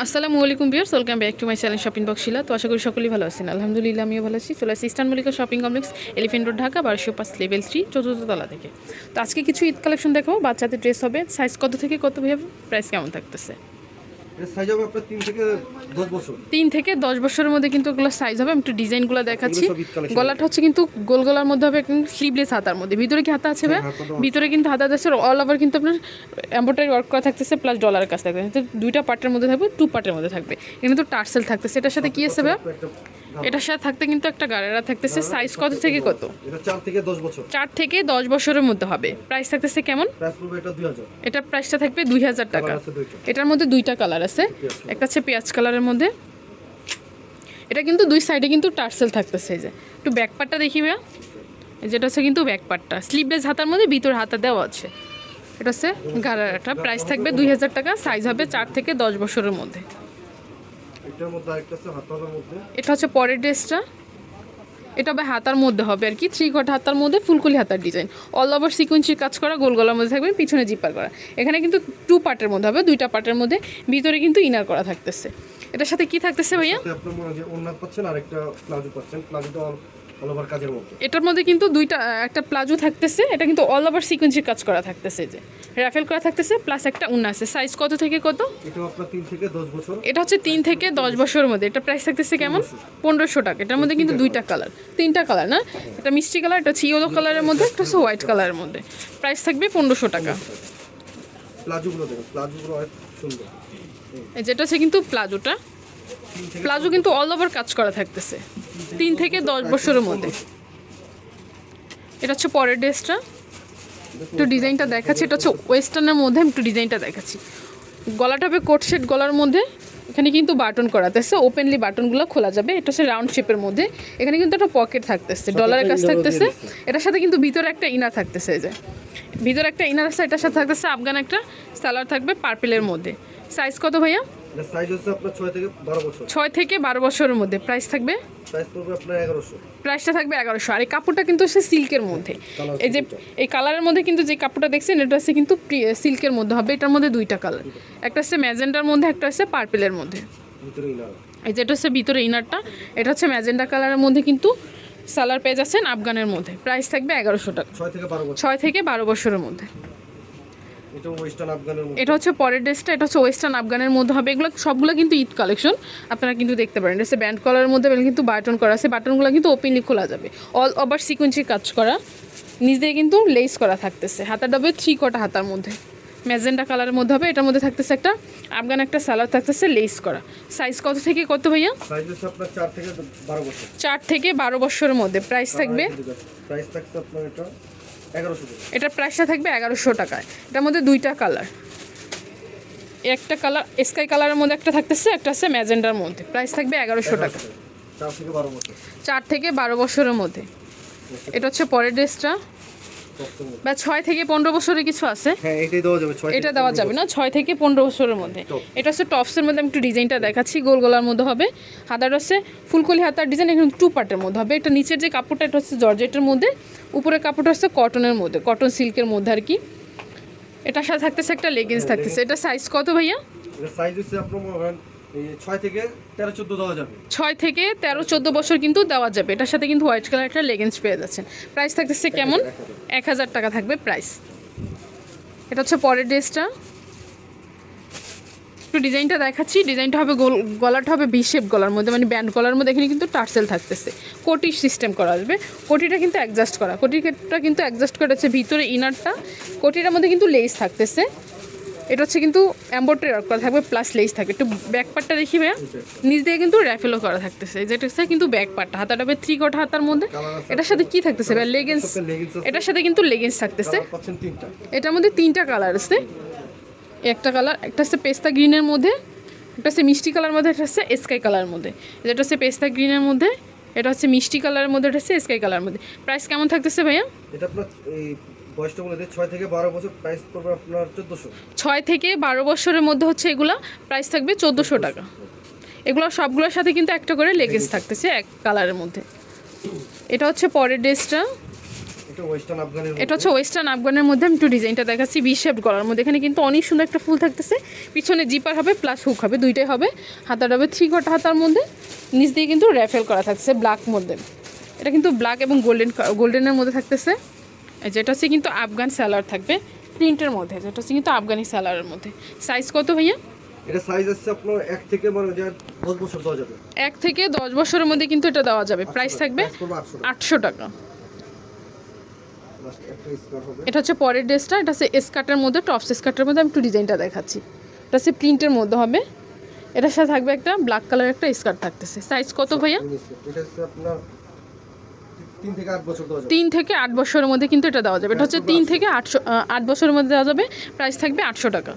আসসালামু আলাইকুম বিয়ার্স welcome back to my channel shopping box Shila. তো আশা করি সকলেই ভালো আছেন। আলহামদুলিল্লাহ, আমিও ভালো আছি। চলে আসি Eastern Mallika shopping complex Elephant Road Dhaka, বারোশো পাঁচ লেভেল থ্রি চতুর্থ তলা থেকে। তো আজকে কিছু ঈদ কালেকশন দেখাবো। বাচ্চাদের ড্রেস হবে। সাইজ কত থেকে কত ভাবে প্রাইস কেমন থাকতেছে? সাইজ হবে আপনার তিন থেকে দশ বছর। থেকে বছরের মধ্যে কিন্তু ওগুলো সাইজ হবে আমি একটু ডিজাইনগুলো দেখাচ্ছি। এগুলো। গলাটা হচ্ছে কিন্তু গোল গলার মধ্যে হবে স্লিভলেস হাতার মধ্যে। ভিতরে কি হাতা আছে ভাই? হ্যাঁ, ভিতরে কিন্তু হাতা আছে অল ওভার কিন্তু আপনার এম্ব্রয়ডারি ওয়ার্ক করা থাকতেছে প্লাস ডলার কাজ থাকবে দুইটা পার্টের মধ্যে থাকবে টু পার্টের মধ্যে থাকবে। এখানে তো টার্সেল থাকতেছে। সেটার সাথে কি আছে ভাই? এটার সাথে থাকতে কিন্তু একটা গাড়েরা থাকতেছে সাইজ কত থেকে কত? এটা চার থেকে দশ বছর। চার থেকে দশ বছরের মধ্যে হবে। প্রাইস থাকতেছে কেমন? প্রাইস পড়বে এটা দুই হাজার। এটা প্রাইসটা থাকবে দুই হাজার টাকা। এটার মধ্যে দুইটা কালার আছে। একটা আছে পেঁয়াজ কালারের মধ্যে। এটা কিন্তু দুই সাইডে কিন্তু টার্সেল থাকতেছে এই যে। একটু ব্যাক পার্টটা দেখি ভাইয়া। যেটা হচ্ছে কিন্তু ব্যাক পার্টটা স্লিভলেস হাতার মধ্যে ভিতর হাতা দেওয়া আছে। এটা হচ্ছে গারাটা প্রাইস থাকবে দুই হাজার টাকা। সাইজ হবে চার থেকে দশ বছরের মধ্যে। এটা হচ্ছে পরের ড্রেসটা। এটা হবে হাতার মধ্যে হবে আর কি থ্রি কট হাতার মধ্যে ফুলকুলি হাতার ডিজাইন। অল ওভার সিকুয়েন্সির কাজ করা, গোল গলার মধ্যে থাকবে, পিছনে জিপার করা। এখানে কিন্তু টু পার্টের মধ্যে হবে, দুইটা পার্টের মধ্যে। ভিতরে কিন্তু ইনার করা থাকতেছে। এটার সাথে কি থাকতেছে ভাইয়া? মনে হয় পাচ্ছেন আর একটা প্লাজো পাচ্ছেন। প্লাজোটা অল ওভার কাজের মধ্যে। এটার মধ্যে কিন্তু দুইটা একটা প্লাজো থাকতেছে এটা কিন্তু অল ওভার সিকুয়েন্সির কাজ করা থাকতেছে যে। র্যাফেল করা থাকতেছে প্লাস একটা উন্না আছে। সাইজ কত থেকে কত? এটাও আপনার তিন থেকে দশ বছর। এটা হচ্ছে তিন থেকে দশ বছরের মধ্যে। এটা প্রাইস থাকতেছে কেমন? পনেরোশো টাকা। এটার মধ্যে কিন্তু দুইটা কালার তিনটা কালার না? এটা মিষ্টি কালার এটা হচ্ছে ইয়েলো কালারের মধ্যে একটা হচ্ছে হোয়াইট কালারের মধ্যে। প্রাইস থাকবে পনেরোশো টাকা। প্লাজোগুলো দেখো প্লাজোগুলো অনেক সুন্দর। এই যেটা হচ্ছে কিন্তু প্লাজোটা। প্লাজো কিন্তু অল ওভার কাজ করা থাকতেছে। তিন থেকে দশ বছরের মধ্যে। এটা হচ্ছে পরের ড্রেসটা। একটু ডিজাইনটা দেখাচ্ছি। এটা হচ্ছে ওয়েস্টার্নের মধ্যে আমি একটু ডিজাইনটা দেখাচ্ছি। গলাটা হবে কোট সেট গলার মধ্যে। এখানে কিন্তু বাটন করাতেছে ওপেনলি বাটনগুলো খোলা যাবে। এটা হচ্ছে রাউন্ড শেপের মধ্যে। এখানে কিন্তু একটা পকেট থাকতেছে ডলারের কাজ থাকতেছে। এটার সাথে কিন্তু ভিতরে একটা ইনার থাকতেছে যে। ভিতরে একটা ইনার আছে এটার সাথে থাকতেছে আফগান একটা সালোয়ার থাকবে পার্পেলের মধ্যে। সাইজ কত ভাইয়া? এটা সাইজ হচ্ছে আপনার ছয় থেকে বছর। বছরের মধ্যে। প্রাইস থাকবে? প্রাইস পড়বে আপনার এগারোশো। প্রাইসটা থাকবে আর এই কাপড়টা কিন্তু সিল্কের মধ্যে। এই যে এই কালারের মধ্যে কিন্তু যে কাপড়টা দেখছেন এটা হচ্ছে কিন্তু সিল্কের মধ্যে হবে। এটার মধ্যে দুইটা কালার একটা হচ্ছে ম্যাজেন্ডার মধ্যে একটা হচ্ছে পার্পেলের মধ্যে। ভিতরে ইনার এই যেটা হচ্ছে ভিতরে ইনারটা এটা হচ্ছে ম্যাজেন্ডা কালারের মধ্যে কিন্তু সালার পেজ আছেন আফগানের মধ্যে। প্রাইস থাকবে এগারোশো টাকা। ছয় থেকে বারো বছরের মধ্যে। এটা ওয়েস্টার্ন আফগানের মধ্যে। এটা হচ্ছে পরের ড্রেসটা এটা হচ্ছে ওয়েস্টার্ন আফগানের মধ্যে হবে। এগুলো সবগুলো কিন্তু ঈদ কালেকশন আপনারা কিন্তু দেখতে পারেন। হচ্ছে ব্যান্ড কলারের মধ্যে কিন্তু বাটন করা আছে। বাটনগুলো কিন্তু ওপেনলি খোলা যাবে। অল ওভার সিকুয়েন্সির কাজ করা। নিচ দিয়ে কিন্তু লেস করা থাকতেছে। হাতার ডবে থ্রি কটা হাতার মধ্যে। ম্যাজেন্ডা কালারের মধ্যে হবে। এটার মধ্যে থাকতেছে একটা আফগান একটা সালার থাকতেছে লেস করা। সাইজ কত থেকে কত ভাইয়া? চার থেকে বারো বছর। চার থেকে বারো বছরের মধ্যে। প্রাইস থাকবে? প্রাইস থাকছে আপনার এটা এটার প্রাইসটা থাকবে এগারোশো টাকায়। এটার মধ্যে দুইটা কালার একটা কালার স্কাই কালারের মধ্যে একটা থাকতেছে একটা আছে ম্যাজেন্ডার মধ্যে। প্রাইস থাকবে এগারোশো টাকা। চার থেকে বারো বছরের মধ্যে। এটা হচ্ছে পরের ড্রেসটা। বা ছয় থেকে পনেরো বছরের কিছু আছে? হ্যাঁ এটা দেওয়া যাবে না ছয় থেকে পনেরো বছরের মধ্যে। এটা হচ্ছে টপসের মধ্যে আমি একটু ডিজাইনটা দেখাচ্ছি গোল গোলার মধ্যে হবে। হাতার হচ্ছে ফুলকলি হাতার ডিজাইন এখানে টু পার্টের মধ্যে হবে। এটা নিচের যে কাপড়টা এটা হচ্ছে জর্জেটের মধ্যে। উপরের কাপড়টা হচ্ছে কটনের মধ্যে কটন সিল্কের মধ্যে আর কি। এটার সাথে থাকতেছে একটা লেগিংস থাকতেছে। এটা সাইজ কত ভাইয়া? সাইজ হচ্ছে আপনার ছয় থেকে তেরো চোদ্দ দেওয়া যাবে। ছয় থেকে তেরো চোদ্দ বছর কিন্তু দেওয়া যাবে। এটার সাথে কিন্তু হোয়াইট কালার একটা লেগিংস পেয়ে যাচ্ছেন। প্রাইস থাকতেছে কেমন? এক হাজার টাকা থাকবে প্রাইস। এটা হচ্ছে পরের ড্রেসটা। একটু ডিজাইনটা দেখাচ্ছি। ডিজাইনটা হবে গোল গলাটা হবে বি শেপ গলার মধ্যে মানে ব্যান্ড গলার মধ্যে। এখানে কিন্তু টার্সেল থাকতেছে। কোটি সিস্টেম করা আসবে। কোটিটা কিন্তু অ্যাডজাস্ট করা। কোটিটা কিন্তু অ্যাডজাস্ট করা আছে ভিতরে ইনারটা কোটিটার মধ্যে কিন্তু লেস থাকতেছে। এটা হচ্ছে কিন্তু এম্বয়ডারি ওয়ার্ক করা থাকবে প্লাস লেস থাকবে। একটু ব্যাক পার্টটা দেখি ভাইয়া। নিচ দিয়ে কিন্তু র্যাফেলও করা থাকতেছে। যেটা হচ্ছে কিন্তু ব্যাক পার্টটা হাতাটা হবে থ্রি কটা হাতার মধ্যে। এটার সাথে কি থাকতেছে ভাই আছে। এটার সাথে কিন্তু লেগেন্স থাকতেছে। এটার মধ্যে তিনটা কালার আছে। একটা কালার একটা হচ্ছে পেস্তা গ্রিনের মধ্যে একটা হচ্ছে মিষ্টি কালার মধ্যে একটা হচ্ছে স্কাই কালার মধ্যে। যেটা হচ্ছে পেস্তা গ্রিনের মধ্যে এটা হচ্ছে মিষ্টি কালারের মধ্যে এটা হচ্ছে স্কাই কালার মধ্যে। প্রাইস কেমন থাকতেছে ভাইয়া? এটা আপনার এই বয়সটা বলে ছয় থেকে বারো বছর প্রাইস পড়বে আপনার চোদ্দোশো। ছয় থেকে বারো বছরের মধ্যে হচ্ছে এগুলা প্রাইস থাকবে চোদ্দোশো টাকা। এগুলো সবগুলোর সাথে কিন্তু একটা করে লেগেজ থাকতেছে এক কালারের মধ্যে। এটা হচ্ছে পরের ড্রেসটা। এটা হচ্ছে ওয়েস্টার্ন আফগানের মধ্যে আমি একটু ডিজাইনটা দেখাচ্ছি বি শেপ গলার মধ্যে। এখানে কিন্তু অনেক সুন্দর একটা ফুল থাকতেছে পিছনে জিপার হবে প্লাস হুক হবে দুইটাই হবে। হাতাটা হবে থ্রি কটা হাতার মধ্যে। নিচ দিয়ে কিন্তু র্যাফেল করা থাকছে ব্ল্যাক মধ্যে। এটা কিন্তু ব্ল্যাক এবং গোল্ডেন গোল্ডেনের মধ্যে থাকতেছে। যেটা হচ্ছে কিন্তু আফগান স্যালার থাকবে প্রিন্টের মধ্যে যেটা হচ্ছে কিন্তু আফগানি স্যালারের মধ্যে। সাইজ কত ভাইয়া? এটা সাইজ আছে আপনার এক থেকে মানে যে দশ বছর দেওয়া যাবে। এক থেকে দশ বছরের মধ্যে কিন্তু এটা দেওয়া যাবে। প্রাইস থাকবে Price পড়বে আটশো টাকা। এটা হচ্ছে পরের ড্রেসটা এটা হচ্ছে স্কার্টের মধ্যে টপস স্কার্টের মধ্যে আমি একটু ডিজাইনটা দেখাচ্ছি। এটা হচ্ছে প্রিন্টের মধ্যে হবে। এটার সাথে থাকবে একটা ব্ল্যাক কালার একটা স্কার্ট থাকতেছে। সাইজ কত ভাইয়া? এটা হচ্ছে আপনার তিন থেকে আট বছরের মধ্যে কিন্তু এটা দেওয়া যাবে। এটা হচ্ছে তিন থেকে আটশো আট বছরের মধ্যে দেওয়া যাবে। প্রাইস থাকবে আটশো টাকা।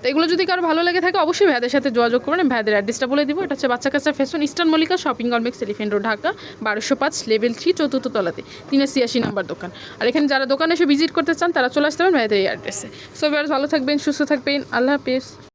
তো এগুলো যদি কারও ভালো লাগে থাকে, অবশ্যই ভাইয়াদের সাথে যোগাযোগ করবেন আমি ভাইয়াদের অ্যাড্রেসটা বলে দিব। এটা হচ্ছে Bachcha Kachcha fashion Eastern Mallika shopping complex Elephant Road Dhaka বারোশো পাঁচ লেভেল থ্রি চতুর্থ তলাতে। তিনের ছিয়াশি নাম্বার দোকান। আর এখানে যারা দোকানে এসে ভিজিট করতে চান, তারা চলে আসতে পারেন ভাইয়াদের এই অ্যাড্রেসে সো ভালো থাকবেন, সুস্থ থাকবেন। আল্লাহ হাফেজ।